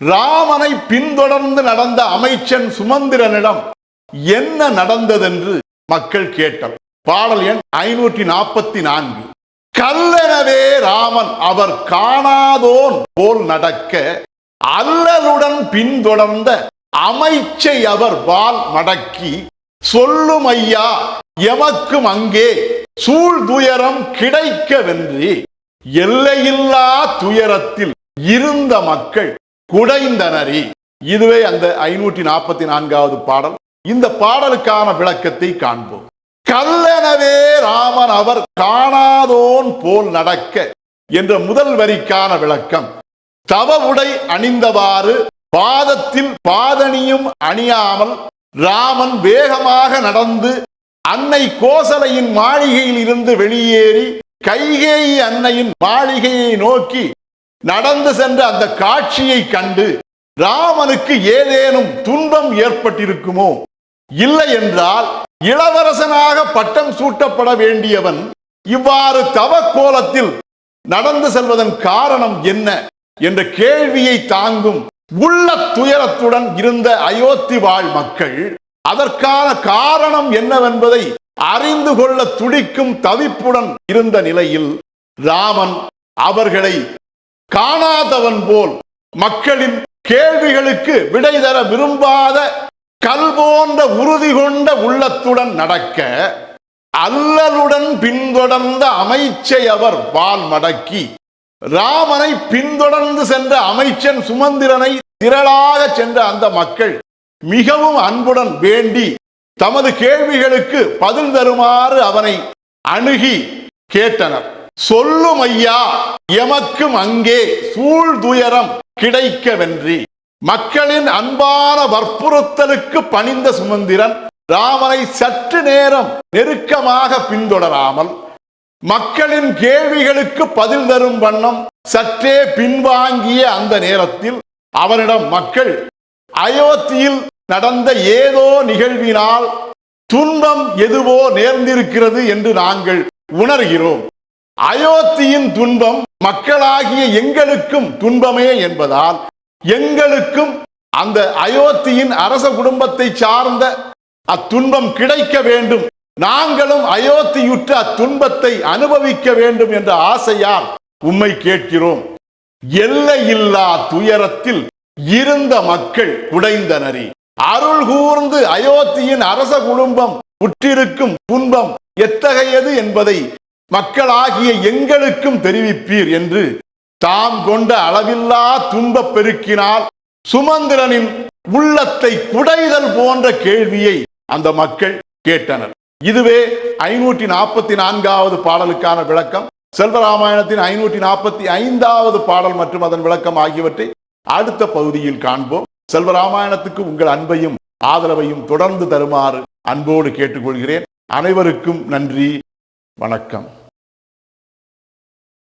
ராமனை பின்தொடர்ந்து நடந்த அமைச்சன் சுமந்திரனிடம் என்ன நடந்ததென்று மக்கள் கேட்டல் பாடல் எண் ஐநூற்றி நாற்பத்தி நான்கு. கல்லனவே ராமன் அவர் காணாதோன் போல் நடக்க அல்லலுடன் பின்தொடர்ந்த அமைச்சை அவர் வால் மடக்கி சொல்லும் ஐயா எமக்கும் அங்கே சூழ் துயரம் கிடைக்கவென்று. எல்லையில்லா துயரத்தில் இருந்த மக்கள் குடைந்தனரி. இதுவே அந்த ஐநூற்றி நாற்பத்தி நான்காவது பாடல். இந்த பாடலுக்கான விளக்கத்தை காண்போம். கல்லெனவே ராமன் அவர் காணாதோன் போல் நடக்க என்ற முதல் வரிக்கான விளக்கம். தவ உடை அணிந்தவாறு பாதத்தில் பாதணியும் அணியாமல் ராமன் வேகமாக நடந்து அன்னை கோசலையின் மாளிகையில் இருந்து வெளியேறி கைகேயி அன்னையின் மாளிகையை நோக்கி நடந்து சென்ற அந்த காட்சியை கண்டு ராமனுக்கு ஏதேனும் துன்பம் ஏற்பட்டிருக்குமோ? இல்லை என்றால் இளவரசனாக பட்டம் சூட்டப்பட வேண்டியவன் இவ்வாறு தவ கோலத்தில் நடந்து செல்வதன் காரணம் என்ன என்ற கேள்வியை தாங்கும் உள்ள துயரத்துடன் இருந்த அயோத்தி வாழ் மக்கள் அதற்கான காரணம் என்னவென்பதை அறிந்து கொள்ள துடிக்கும் தவிப்புடன் இருந்த நிலையில் ராமன் அவர்களை காணாதவன் போல் மக்களின் கேள்விகளுக்கு விடை தர விரும்பாத கல் போன்ற உறுதி கொண்ட உள்ளத்துடன் நடக்க அல்லலுடன் பின்தொடர்ந்த அமைச்சை அவர் வால் மடக்கி ராமனை பின்தொடர்ந்து சென்ற அமைச்சன் சுமந்திரனை திரளாக சென்ற அந்த மக்கள் மிகவும் அன்புடன் வேண்டி தமது கேள்விகளுக்கு பதில் தருமாறு அவனை அணுகி கேட்டனர். சொல்லும் ஐயா எமக்கும் அங்கே சூழ் துயரம் கிடைக்கவென்றி. மக்களின் அன்பான வற்புறுத்தலுக்கு பணிந்த சுமந்திரன் ராமனை சற்று நேரம் நெருக்கமாக பின்தொடராமல் மக்களின் கேள்விகளுக்கு பதில் தரும் வண்ணம் சற்றே பின்வாங்கிய அந்த நேரத்தில் அவனிடம் மக்கள் அயோத்தியில் நடந்த ஏதோ நிகழ்வினால் துன்பம் எதுவோ நேர்ந்திருக்கிறது என்று நாங்கள் உணர்கிறோம். அயோத்தியின் துன்பம் மக்களாகிய எங்களுக்கும் துன்பமே என்பதால் எங்களுக்கும் அந்த அயோத்தியின் அரச குடும்பத்தை சார்ந்த அத்துன்பம் கிடைக்க வேண்டும். நாங்களும் அயோத்தியுற்ற அத்துன்பத்தை அனுபவிக்க வேண்டும் என்ற ஆசையால் உம்மை கேட்கிறோம். எல்லையில்லா துயரத்தில் இருந்த மக்கள் குடைந்தனரி அருள் கூர்ந்து அயோத்தியின் அரச குடும்பம் உற்றிருக்கும் துன்பம் எத்தகையது என்பதை மக்களாகிய எங்களுக்கும் தெரிவிப்பீர் என்று தாம் கொண்ட அளவில்லா துன்பப் பெருக்கினால் சுமந்திரனின் உள்ளத்தை குடைதல் போன்ற கேள்வியை அந்த மக்கள் கேட்டனர். இதுவே ஐநூற்றி நாற்பத்தி நான்காவது பாடலுக்கான விளக்கம். செல்வராமாயணத்தின் ஐநூற்றி நாற்பத்தி ஐந்தாவது பாடல் மற்றும் அதன் விளக்கம் ஆகியவற்றை அடுத்த பகுதியில் காண்போம். செல்வராமாயணத்துக்கு உங்கள் அன்பையும் ஆதரவையும் தொடர்ந்து தருமாறு அன்போடு கேட்டுக்கொள்கிறேன். அனைவருக்கும் நன்றி. வணக்கம்.